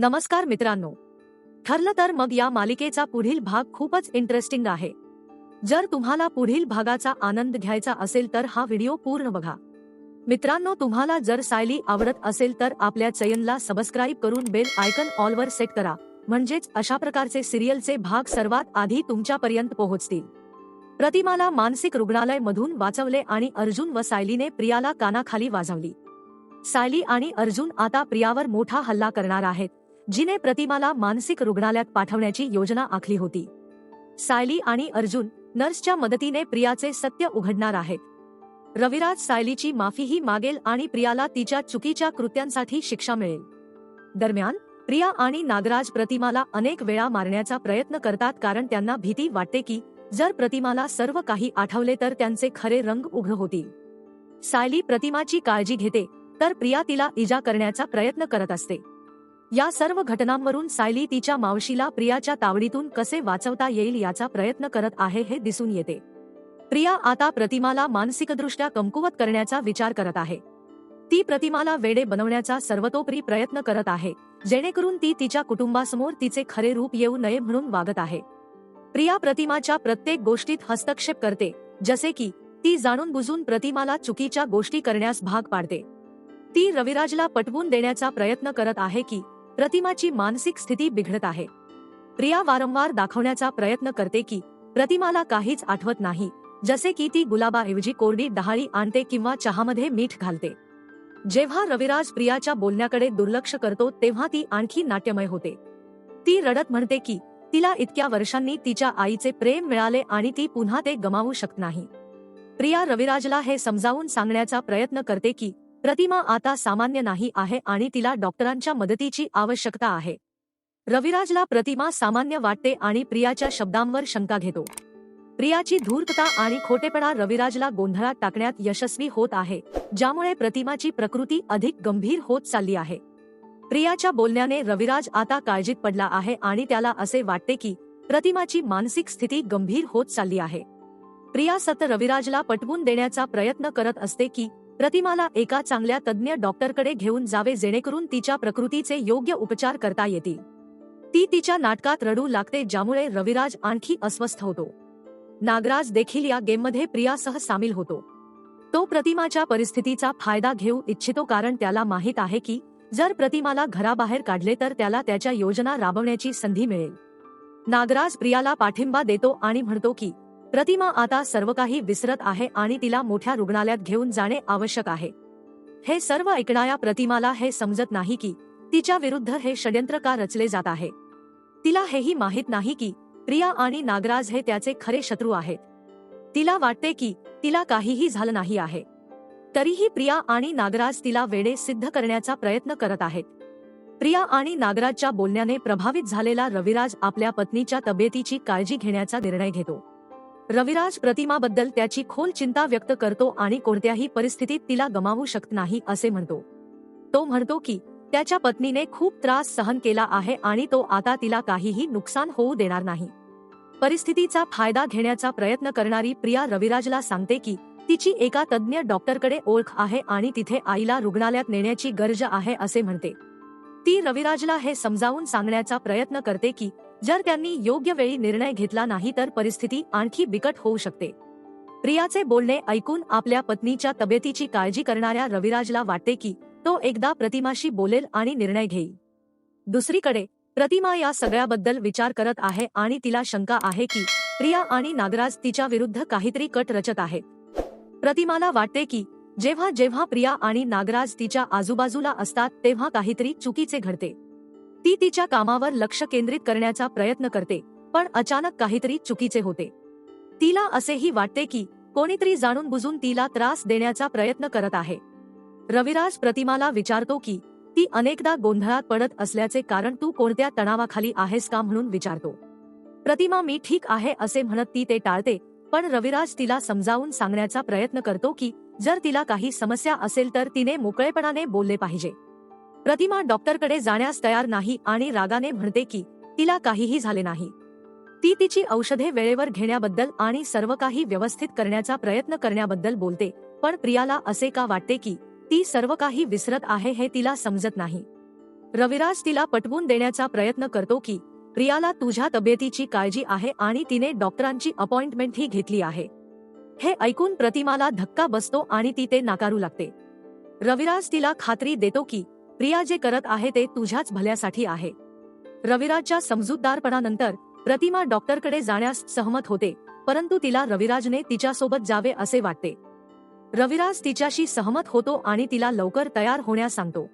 नमस्कार मित्रांनो. ठरलं तर मग या मालिकेचा पुढील भाग खूपच इंटरेस्टिंग आहे. जर तुम्हाला पुढील भागाचा आनंद घ्यायचा असेल तर हा व्हिडिओ पूर्ण बघा. मित्रांनो तुम्हाला जर सायली आवडत असेल तर आपल्या चयनला सबस्क्राईब करून बेल आयकन ऑलवर सेट करा. म्हणजेच अशा प्रकारचे सिरियलचे भाग सर्वात आधी तुमच्यापर्यंत पोहोचतील. प्रतिमाला मानसिक रुग्णालय मधून वाचवले आणि अर्जुन व सायलीने प्रियाला कानाखाली वाजवली. सायली आणि अर्जुन आता प्रियावर मोठा हल्ला करणार आहेत. जिने प्रतिमाला मानसिक रुग्णालयात पाठवण्याची योजना आखली होती. सायली आणि अर्जुन नर्सच्या मदतीने प्रियाचे सत्य उघडणार आहेत. रविराज सायलीची माफीही मागेल आणि प्रियाला तिच्या चुकीच्या कृत्यांसाठी शिक्षा मिळेल. दरम्यान प्रिया आणि नागराज प्रतिमाला अनेक वेळा मारण्याचा प्रयत्न करतात कारण त्यांना भीती वाटते की जर प्रतिमाला सर्व काही आठवले तर त्यांचे खरे रंग उघड होतील. सायली प्रतिमाची काळजी घेते तर प्रिया तिला इजा करण्याचा प्रयत्न करत असते. या सर्व घटनांवरून सायली तिच्या मावशीला प्रियाच्या तावडीतून कसे वाचवता येईल याचा प्रयत्न करत आहे हे दिसून येते. प्रिया आता प्रतिमाला मानसिकदृष्ट्या कमकुवत करण्याचा विचार करत आहे. ती प्रतिमाला वेडे बनवण्याचा सर्वतोपरी प्रयत्न करत आहे जेणेकरून ती तिच्या कुटुंबासमोर तिचे खरे रूप येऊ नये म्हणून वागत आहे. प्रिया प्रतिमाच्या प्रत्येक गोष्टीत हस्तक्षेप करते जसे की ती जाणून बुजून प्रतिमाला चुकीच्या गोष्टी करण्यास भाग पाडते. ती रविराजला पटवून देण्याचा प्रयत्न करत आहे की प्रतिमाची मानसिक स्थिती बिघडत आहे. प्रिया वारंवार दाखवण्याचा प्रयत्न करते की प्रतिमाला काहीच आठवत नाही जसे की ती गुलाबाऐवजी कोरडी डहाळी आणते किंवा चहामध्ये मीठ घालते. जेव्हा रविराज प्रियाच्या बोलण्याकडे दुर्लक्ष करतो तेव्हा ती आणखी नाट्यमय होते. ती रडत म्हणते की तिला इतक्या वर्षांनी तिच्या आईचे प्रेम मिळाले आणि ती पुन्हा ते गमावू शकत नाही. प्रिया रविराजला हे समजावून सांगण्याचा प्रयत्न करते की प्रतिमा आता सामान्य नाही आहे आणि तिला डॉक्टरांच्या मदतीची आवश्यकता आहे. रविराजला प्रतिमा सामान्य वाटते आणि प्रियाच्या शब्दांवर शंका घेतो. प्रियाची धूर्तता आणि खोटेपणा रविराजला गोंधळात टाकण्यात यशस्वी होत आहे ज्यामुळे प्रतिमाची प्रकृती अधिक गंभीर होत चालली आहे. प्रियाच्या बोलण्याने रविराज आता काळजीत पडला आहे आणि त्याला असे वाटते की प्रतिमाची मानसिक स्थिती गंभीर होत चालली आहे. प्रिया सत रविराजला पटवून देण्याचा प्रयत्न करत असते की प्रतिमाला एका चांगल्या तज्ज्ञ डॉक्टरकडे घेऊन जावे जेणेकरून तिच्या प्रकृतीचे योग्य उपचार करता येतील. ती तिच्या नाटकात रडू लागते ज्यामुळे रविराज आणखी अस्वस्थ होतो. नागराज देखील या गेममध्ये प्रियासह सामील होतो. तो प्रतिमाच्या परिस्थितीचा फायदा घेऊ इच्छितो कारण त्याला माहीत आहे की जर प्रतिमाला घराबाहेर काढले तर त्याला त्याच्या योजना राबवण्याची संधी मिळेल. नागराज प्रियाला पाठिंबा देतो आणि म्हणतो की प्रतिमा आता सर्व काही विसरत आहे आणि तिला मोठ्या रुग्णालयात घेऊन जाणे आवश्यक आहे. हे सर्व ऐकणाऱ्या प्रतिमाला हे समजत नाही की तिच्या विरुद्ध हे षड्यंत्र का रचले जात आहे. तिला हेही माहीत नाही की प्रिया आणि नागराज हे त्याचे खरे शत्रू आहेत. तिला वाटते की तिला काहीही झालं नाही आहे. तरीही प्रिया आणि नागराज तिला वेडे सिद्ध करण्याचा प्रयत्न करत आहेत. प्रिया आणि नागराजच्या बोलण्याने प्रभावित झालेला रविराज आपल्या पत्नीच्या तब्येतीची काळजी घेण्याचा निर्णय घेतो. रविराज प्रतिमाबद्दल त्याची खोल चिंता व्यक्त करतो आणि कोणत्याही परिस्थितीत तिला गमावू शकत नाही असे म्हणतो. तो म्हणतो की त्याच्या पत्नीने खूप त्रास सहन केला आहे आणि तो आता तिला काहीही नुकसान होऊ देणार नाही. परिस्थितीचा फायदा घेण्याचा प्रयत्न करणारी प्रिया रविराजला सांगते की तिची एका तज्ज्ञ डॉक्टरकडे ओळख आहे आणि तिथे आईला रुग्णालयात नेण्याची गरज आहे असे म्हणते. ती रविराजला हे समजावून सांगण्याचा प्रयत्न करते की जर त्यांनी योग्य वेळी निर्णय घेतला नाही तर परिस्थिती आणखी बिकट होऊ शकते. प्रियाचे बोलणे ऐकून आपल्या पत्नीच्या तब्येतीची काळजी करणाऱ्या रविराजला वाटते की तो एकदा प्रतिमाशी बोलेल आणि निर्णय घेईल. दुसरीकडे प्रतिमा या सगळ्याबद्दल विचार करत आहे आणि तिला शंका आहे की प्रिया आणि नागराज तिच्या विरुद्ध काहीतरी कट रचत आहे प्रतिमाला वाटते की जेव्हा जेव्हा प्रिया आणि नागराज तिच्या आजूबाजूला असतात तेव्हा काहीतरी चुकीचे घडते. ती तिच्या कामावर लक्ष केंद्रित करण्याचा प्रयत्न करते पण अचानक काहीतरी चुकीचे होते. तिला असेही वाटते की कोणीतरी जाणून बुजून तिला त्रास देण्याचा प्रयत्न करत आहे. रविराज प्रतिमाला विचारतो की ती अनेकदा गोंधळात पडत असल्याचे कारण तू कोणत्या तणावाखाली आहेस का? म्हणून विचारतो. प्रतिमा मी ठीक आहे असे म्हणत ती ते टाळते पण रविराज तिला समजावून सांगण्याचा प्रयत्न करतो की जर तिला काही समस्या असेल तर तिने मोकळेपणाने बोलले पाहिजे. प्रतिमा डॉक्टरकडे जाण्यास तयार नाही आणि रागाने म्हणते की तिला काहीही झाले नाही. ती तिची औषधे वेळेवर घेण्याबद्दल आणि सर्व काही व्यवस्थित करण्याचा प्रयत्न करण्याबद्दल बोलते. पण प्रियाला असे का वाटते की ती सर्व काही विसरत आहे हे तिला समजत नाही. रविराज तिला पटवून देण्याचा प्रयत्न करतो की प्रियाला तुझ्या तब्येतीची काळजी आहे आणि तिने डॉक्टरांची अपॉइंटमेंटही घेतली आहे हे ऐकून प्रतिमाला धक्का बसतो आणि ती ते नाकारू लागते. रविराज तिला खात्री देतो की प्रिया जे करत आहे ते तुझ्याच भल्यासाठी आहे. रविराजच्या समजूतदारपणानंतर प्रतिमा डॉक्टरकडे जाण्यास सहमत होते परंतु तिला रविराजने तिच्यासोबत जावे असे वाटते. रविराज तिच्याशी सहमत होतो आणि तिला लवकर तयार होण्यास सांगतो.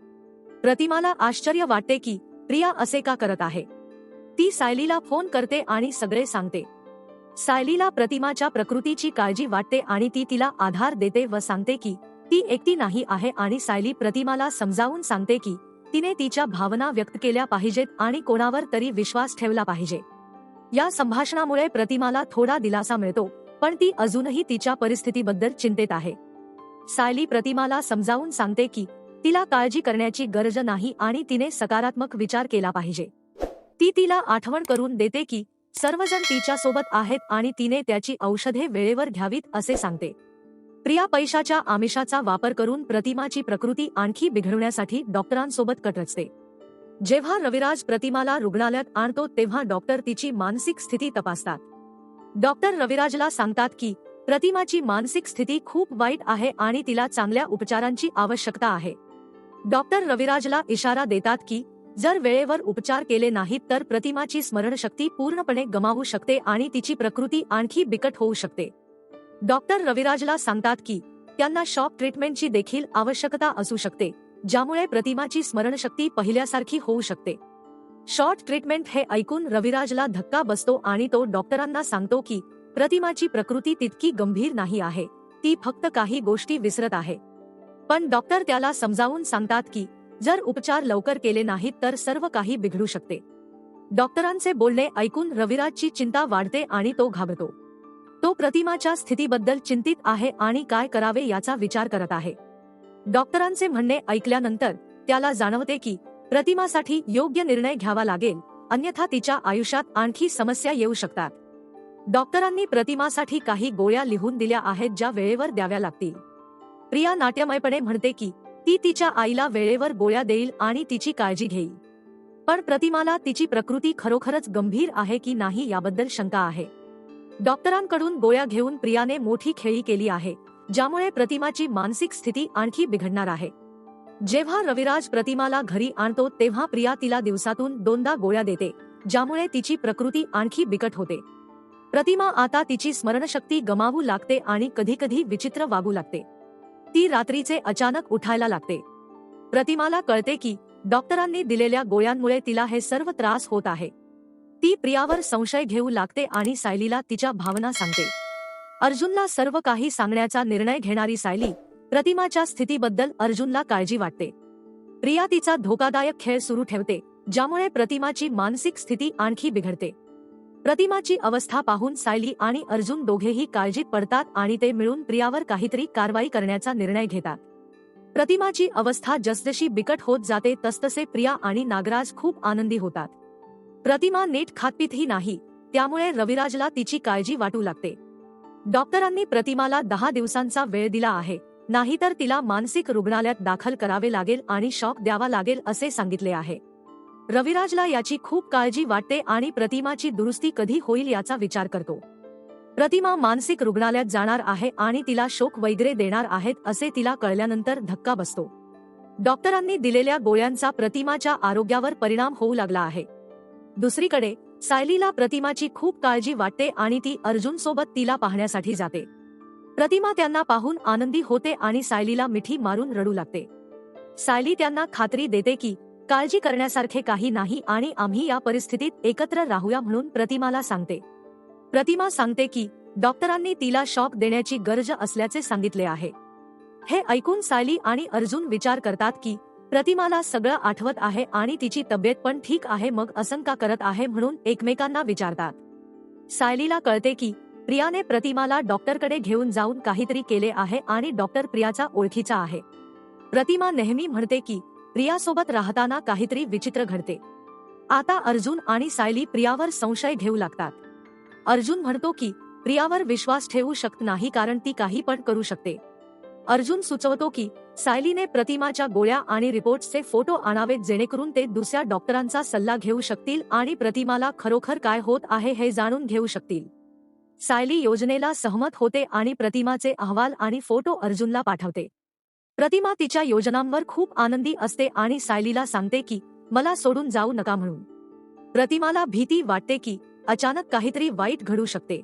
प्रतिमाला आश्चर्य वाटते की प्रिया असे का करत आहे? ती सायलीला फोन करते आणि सगळे सांगते. सायलीला प्रतिमाच्या प्रकृतीची काळजी वाटते आणि ती तिला आधार देते व सांगते की ती एकटी नाही आहे आणि सायली प्रतिमाला समजावून सांगते की तिने तिच्या भावना व्यक्त केल्या पाहिजेत आणि कोणावर तरी विश्वास ठेवला पाहिजे. या संभाषणामुळे प्रतिमाला थोडा दिलासा मिळतो पण ती अजूनही तिच्या परिस्थितीबद्दल चिंतेत आहे. सायली प्रतिमाला समजावून सांगते की तिला काळजी करण्याची गरज नाही आणि तिने सकारात्मक विचार केला पाहिजे. ती तिला आठवण करून देते की सर्वजण तिच्या सोबत आहेत आणि तिने त्याची औषधे वेळेवर घ्यावीत असे सांगते. प्रिया पैशाच्या आमिषाचा वापर करून प्रतिमाची प्रकृती आणखी बिघडवण्यासाठी डॉक्टरांसोबत कट रचते. जेव्हा रविराज प्रतिमाला रुग्णालयात आणतो तेव्हा डॉक्टर तिची मानसिक स्थिती तपासतात. डॉक्टर रविराजला सांगतात की प्रतिमाची मानसिक स्थिती खूप वाईट आहे आणि तिला चांगल्या उपचारांची आवश्यकता आहे. डॉक्टर रविराजला इशारा देतात की जर वेळेवर उपचार केले नाहीत तर प्रतिमाची स्मरणशक्ती पूर्णपणे गमावू शकते आणि तिची प्रकृती आणखी बिकट होऊ शकते. डॉक्टर रविराजला सांगतात की त्यांना शॉक ट्रीटमेंटची देखील आवश्यकता असू शकते ज्यामुळे प्रतिमाची स्मरणशक्ती पहिल्यासारखी होऊ शकते. शॉर्ट ट्रीटमेंट हे ऐकून रविराजला धक्का बसतो आणि तो डॉक्टरांना सांगतो की प्रतिमाची प्रकृती तितकी गंभीर नाही आहे ती फक्त काही गोष्टी विसरत आहे. पण डॉक्टर त्याला समजावून सांगतात की जर उपचार लवकर केले नाहीत तर सर्व काही बिघडू शकते. डॉक्टरांचे बोलणे ऐकून रविराजची चिंता वाढते आणि तो घाबरतो. तो प्रतिमाच्या स्थितीबद्दल चिंतित आहे आणि काय करावे याचा विचार करत आहे. डॉक्टरांचे म्हणणे ऐकल्यानंतर त्याला जाणवते की प्रतिमासाठी योग्य निर्णय घ्यावा लागेल अन्यथा तिच्या आयुष्यात आणखी समस्या येऊ शकतात. डॉक्टरांनी प्रतिमासाठी काही गोळ्या लिहून दिल्या आहेत ज्या वेळेवर द्याव्या लागतील. प्रिया नाट्यमयपणे म्हणते की ती तिच्या आईला वेळेवर गोळ्या देईल आणि तिची काळजी घेईल. पण प्रतिमाला तिची प्रकृती खरोखरच गंभीर आहे की नाही याबद्दल शंका आहे. डॉक्टरांकडून गोळ्या घेऊन प्रियाने मोठी खेळी केली आहे ज्यामुळे प्रतिमाची मानसिक स्थिती आणखी बिघडणार आहे. जेव्हा रविराज प्रतिमाला घरी आणतो तेव्हा प्रिया तिला दिवसातून दोनदा गोळ्या देते ज्यामुळे तिची प्रकृती आणखी बिकट होते. प्रतिमा आता तिची स्मरणशक्ती गमावू लागते आणि कधीकधी विचित्र वागू लागते. ती रात्रीचे अचानक उठायला लागते. प्रतिमाला कळते की डॉक्टरांनी दिलेल्या गोळ्यांमुळे तिला हे सर्व त्रास होत आहे. ती प्रियावर संशय घेऊ लागते आणि सायलीला तिच्या भावना सांगते. अर्जुनला सर्व काही सांगण्याचा निर्णय घेणारी सायली प्रतिमाच्या स्थितीबद्दल अर्जुनला काळजी वाटते. प्रिया तिचा धोकादायक खेळ सुरू ठेवते ज्यामुळे प्रतिमाची मानसिक स्थिती आणखी बिघडते. प्रतिमाची अवस्था पाहून सायली आणि अर्जुन दोघेही काळजीत पडतात आणि ते मिळून प्रियावर काहीतरी कारवाई करण्याचा निर्णय घेतात. प्रतिमाची अवस्था जसजशी बिकट होत जाते तसतसे प्रिया आणि नागराज खूप आनंदी होतात. प्रतिमा नीट खातपीतही नाही त्यामुळे रविराजला तिची काळजी वाटू लागते. डॉक्टरांनी प्रतिमाला दहा दिवसांचा वेळ दिला आहे नाहीतर तिला मानसिक रुग्णालयात दाखल करावे लागेल आणि शॉक द्यावा लागेल असे सांगितले आहे. रविराजला याची खूप काळजी वाटते आणि प्रतिमाची दुरुस्ती कधी होईल याचा विचार करतो. प्रतिमा मानसिक रुग्णालयात जाणार आहे आणि तिला शोक वगैरे देणार आहेत असे तिला कळल्यानंतर धक्का बसतो. डॉक्टरांनी दिलेल्या गोळ्यांचा प्रतिमाच्या आरोग्यावर परिणाम होऊ लागला आहे. दुसरीकडे सायलीला प्रतिमाची खूप काळजी वाटते आणि ती अर्जुन सोबत तिला पाहण्यासाठी जाते. प्रतिमा त्यांना पाहून आनंदी होते आणि सायलीला मिठी मारून रडू लागते. सायली त्यांना खात्री देते की काळजी करण्यासारखे काही नाही आणि आम्ही या परिस्थितीत एकत्र राहूया म्हणून प्रतिमाला सांगते. प्रतिमा सांगते की डॉक्टरांनी तिला शॉक देण्याची गरज असल्याचे सांगितले आहे. हे ऐकून सायली आणि अर्जुन विचार करतात की प्रतिमाला सगळं आठवत आहे आणि तिची तब्येत पण ठीक आहे मग असंका करत आहे म्हणून एकमेकांना विचारतात. सायलीला कळते की प्रियाने प्रतिमाला डॉक्टरकडे घेऊन जाऊन काहीतरी केले आहे आणि डॉक्टर प्रियाचा ओळखीचा आहे. प्रतिमा नेहमी म्हणते की प्रियासोबत राहताना काहीतरी विचित्र घडते. आता अर्जुन आणि सायली प्रियावर संशय घेऊ लागतात. अर्जुन म्हणतो की प्रियावर विश्वास ठेवू शकत नाही कारण ती काही पण करू शकते. अर्जुन सुचवतो की सायलीने प्रतिमाच्या गोळ्या आणि रिपोर्ट्सचे फोटो आणावेत जेणेकरून ते दुसऱ्या डॉक्टरांचा सल्ला घेऊ शकतील आणि प्रतिमाला खरोखर काय होत आहे हे जाणून घेऊ शकतील. सायली योजनेला सहमत होते आणि प्रतिमाचे अहवाल आणि फोटो अर्जुनला पाठवते. प्रतिमा तिच्या योजनांवर खूप आनंदी असते आणि सायलीला सांगते की मला सोडून जाऊ नका म्हणून. प्रतिमाला भीती वाटते की अचानक काहीतरी वाईट घडू शकते.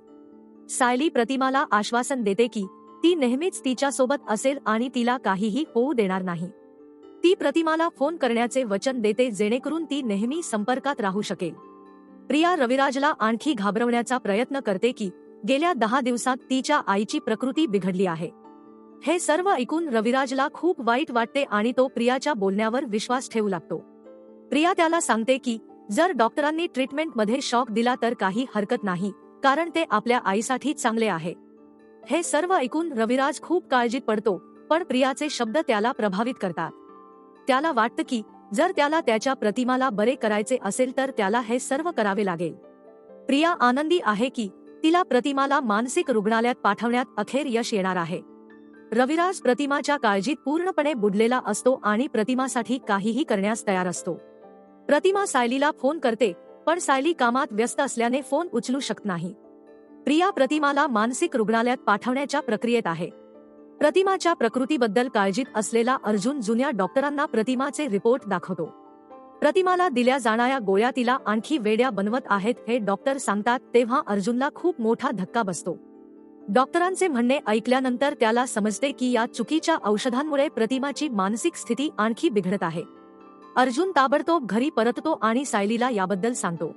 सायली प्रतिमाला आश्वासन देते की ती नेहमीच तिच्या सोबत असेल आणि तिला काहीही होऊ देणार नाही. ती प्रतिमाला फोन करण्याचे वचन देते जेणेकरून ती नेहमी संपर्कात राहू शकेल. प्रिया रविराजला आणखी घाबरवण्याचा प्रयत्न करते की गेल्या दहा दिवसात तिच्या आईची प्रकृती बिघडली आहे. हे सर्व ऐकून रविराजला खूप वाईट वाटते आणि तो प्रियाच्या बोलण्यावर विश्वास ठेवू लागतो. प्रिया त्याला सांगते की जर डॉक्टरांनी ट्रीटमेंटमध्ये शॉक दिला तर काही हरकत नाही कारण ते आपल्या आईसाठी चांगले आहे. हे सर्व ऐकून रविराज खूप काळजीत पडतो पण प्रियाचे शब्द त्याला प्रभावित करतात. त्याला वाटतं की जर त्याला त्याच्या प्रतिमाला बरे करायचे असेल तर त्याला हे सर्व करावे लागेल. प्रिया आनंदी आहे की तिला प्रतिमाला मानसिक रुग्णालयात पाठवण्यात अखेर यश येणार आहे. रविराज प्रतिमाच्या काळजीत पूर्णपणे बुडलेला असतो आणि प्रतिमासाठी काहीही करण्यास तयार असतो. प्रतिमा सायलीला फोन करते पण सायली कामात व्यस्त असल्याने फोन उचलू शकत नाही. प्रिया प्रतिमाला मानसिक रुग्णालयात पाठवण्याच्या प्रक्रियेत आहे. प्रतिमाच्या प्रकृतीबद्दल काळजीत असलेला अर्जुन जुन्या डॉक्टरांना प्रतिमाचे रिपोर्ट दाखवतो. प्रतिमाला दिल्या जाणाऱ्या गोळ्या तिला आणखी वेड्या बनवत आहेत हे डॉक्टर सांगतात तेव्हा अर्जुनला खूप मोठा धक्का बसतो. डॉक्टरांचे म्हणणे ऐकल्यानंतर त्याला समजते की या चुकीच्या औषधांमुळे प्रतिमाची मानसिक स्थिती आणखी बिघडत आहे. अर्जुन ताबडतोब घरी परततो आणि सायलीला याबद्दल सांगतो.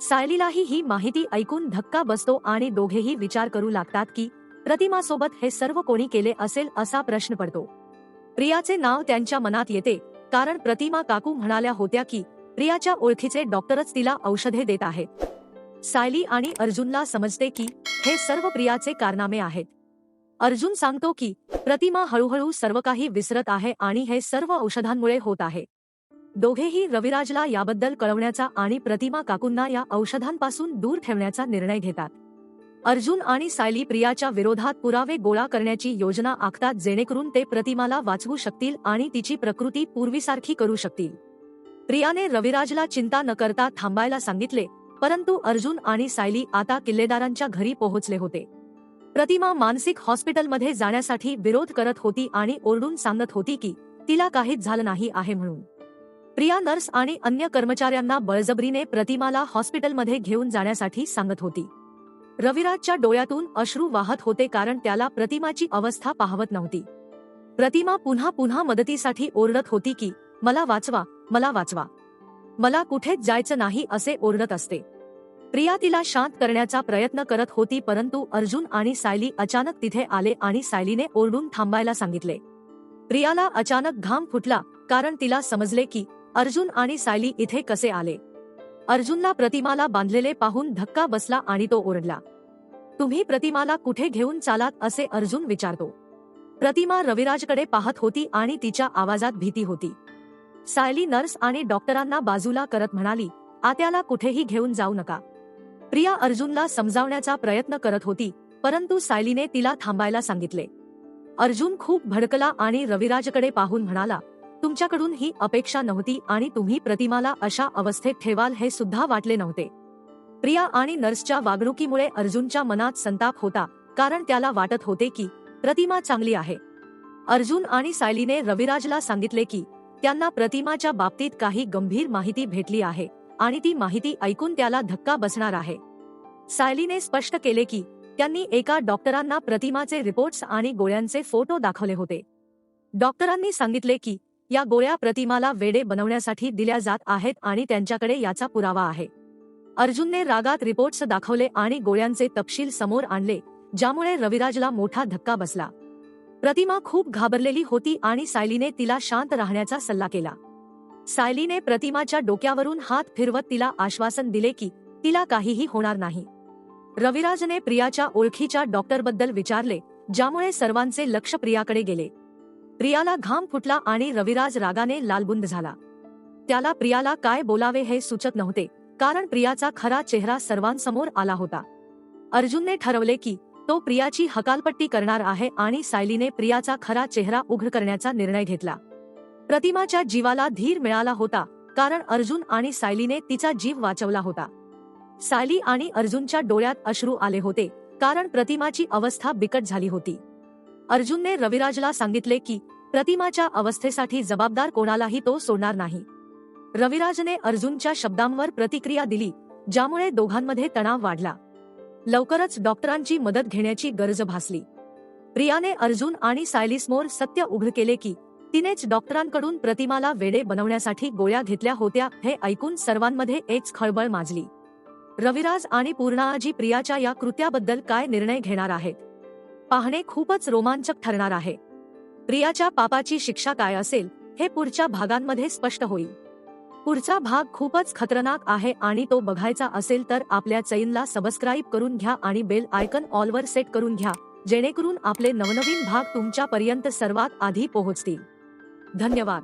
सायलीलाही ही माहिती ऐकून धक्का बसतो आणि दोघेही विचार करू लागतात की प्रतिमासोबत हे सर्व कोणी केले असेल असा प्रश्न पडतो. प्रियाचे नाव त्यांच्या मनात येते कारण प्रतिमा काकू म्हणाल्या होत्या की प्रियाच्या ओळखीचे डॉक्टरच तिला औषधे देत आहेत सायली आणि अर्जुनला समजते की हे सर्व प्रियाचे कारनामे आहेत. अर्जुन सांगतो की प्रतिमा हळूहळू सर्व काही विसरत आहे आणि हे सर्व औषधांमुळे होत आहे. दोघेही रविराजला याबद्दल कळवण्याचा आणि प्रतिमा काकूंना या औषधांपासून दूर ठेवण्याचा निर्णय घेतात. अर्जुन आणि सायली प्रियाच्या विरोधात पुरावे गोळा करण्याची योजना आखतात जेणेकरून ते प्रतिमाला वाचवू शकतील आणि तिची प्रकृती पूर्वीसारखी करू शकतील. प्रियाने रविराजला चिंता न करता थांबायला सांगितले परंतु अर्जुन आणि सायली आता किल्लेदारांच्या घरी पोहोचले होते. प्रतिमा मानसिक हॉस्पिटलमध्ये जाण्यासाठी विरोध करत होती आणि ओरडून सांगत होती की तिला काहीच झालं नाही आहे म्हणून. प्रिया नर्स आणि अन्य कर्मचाऱ्यांना बळजबरीने प्रतिमाला हॉस्पिटलमध्ये घेऊन जाण्यासाठी सांगत होती. रविराजच्या डोळ्यातून अश्रू वाहत होते कारण त्याला प्रतिमाची अवस्था पाहवत नव्हती. प्रतिमा पुन्हा पुन्हा मदतीसाठी ओरडत होती की मला वाचवा मला वाचवा. मला कुठेच जायचं नाही असे ओरडत असते. प्रिया तिला शांत करण्याचा प्रयत्न करत होती परंतु अर्जुन आणि सायली अचानक तिथे आले आणि सायलीने ओरडून थांबायला सांगितले. प्रियाला अचानक घाम फुटला कारण तिला समजले की अर्जुन आणि सायली इथे कसे आले? अर्जुनला प्रतिमाला बांधलेले पाहून धक्का बसला आणि तो ओरडला. तुम्ही प्रतिमाला कुठे घेऊन चालात असे अर्जुन विचारतो. प्रतिमा रविराजकडे पाहत होती आणि तिच्या आवाजात भीती होती. सायली नर्स आणि डॉक्टरांना बाजूला करत म्हणाली आत्याला कुठेही घेऊन जाऊ नका. प्रिया अर्जुनला समजावण्याचा प्रयत्न करत होती परंतु सायलीने तिला थांबायला सांगितले. अर्जुन खूप भडकला आणि रविराजकडे पाहून म्हणाला तुमच्याकडून ही अपेक्षा नव्हती आणि तुम्ही प्रतिमाला अशा अवस्थेत ठेवाल हे सुद्धा वाटले नव्हते. प्रिया आणि नर्सच्या वागणुकीमुळे अर्जुनच्या मनात संताप होता कारण त्याला वाटत होते की प्रतिमा चांगली आहे. अर्जुन आणि सायलीने रविराजला सांगितले की त्यांना प्रतिमाच्या बाबतीत काही गंभीर माहिती भेटली आहे आणि ती माहिती ऐकून त्याला धक्का बसणार आहे. सायलीने स्पष्ट केले की त्यांनी एका डॉक्टरांना प्रतिमाचे रिपोर्ट्स आणि गोळ्यांचे फोटो दाखवले होते. डॉक्टरांनी सांगितले की या गोळ्या प्रतिमाला वेडे बनवण्यासाठी दिल्या जात आहेत आणि त्यांच्याकडे याचा पुरावा आहे. अर्जुनने रागात रिपोर्ट्स दाखवले आणि गोळ्यांचे तपशील समोर आणले ज्यामुळे रविराजला मोठा धक्का बसला. प्रतिमा खूप घाबरलेली होती आणि सायलीने तिला शांत राहण्याचा सल्ला केला. सायलीने प्रतिमाच्या डोक्यावरून हात फिरवत तिला आश्वासन दिले की तिला काहीही होणार नाही. रविराजने प्रियाच्या ओळखीच्या डॉक्टरबद्दल विचारले ज्यामुळे सर्वांचे लक्ष प्रियाकडे गेले. प्रियाला घाम फुटला आणि रविराज रागाने लालबुंद झाला. त्याला प्रियाला काय बोलावे हे सुचत नव्हते कारण प्रियाचा खरा चेहरा सर्वांसमोर आला होता. अर्जुनने ठरवले की तो प्रियाची हकालपट्टी करणार आहे आणि सायलीने प्रियाचा खरा चेहरा उघड करण्याचा निर्णय घेतला. प्रतिमाच्या जीवाला धीर मिळाला होता कारण अर्जुन आणि सायलीने तिचा जीव वाचवला होता. सायली आणि अर्जुनच्या डोळ्यात अश्रू आले होते कारण प्रतिमाची अवस्था बिकट झाली होती. अर्जुनने रविराजला सांगितले की प्रतिमाच्या अवस्थेसाठी जबाबदार कोणालाही तो सोडणार नाही. रविराजने अर्जुनच्या शब्दांवर प्रतिक्रिया दिली ज्यामुळे दोघांमध्ये तणाव वाढला. लवकरच डॉक्टरांची मदत घेण्याची गरज भासली. प्रियाने अर्जुन आणि सायलीसमोर सत्य उघड केले की तिनेच डॉक्टरांकडून प्रतिमाला वेडे बनवण्यासाठी गोळ्या घेतल्या होत्या हे ऐकून सर्वांमध्ये एक खळबळ माजली. रविराज आणि पूर्णाजी प्रियाच्या या कृत्याबद्दल काय निर्णय घेणार आहेत? पाहणे खूपच रोमांचक ठरणार आहे. प्रियाच्या पापाची शिक्षा काय असेल हे पुढच्या भागांमध्ये स्पष्ट होईल. पुढचा भाग खूपच खतरनाक आहे आणि तो बघायचा असेल तर आपल्या चैनला सबस्क्राईब करून घ्या आणि बेल आयकन ऑलवर सेट करून घ्या जेणेकरून आपले नवनवीन भाग तुमच्यापर्यंत सर्वात आधी पोहोचतील. धन्यवाद.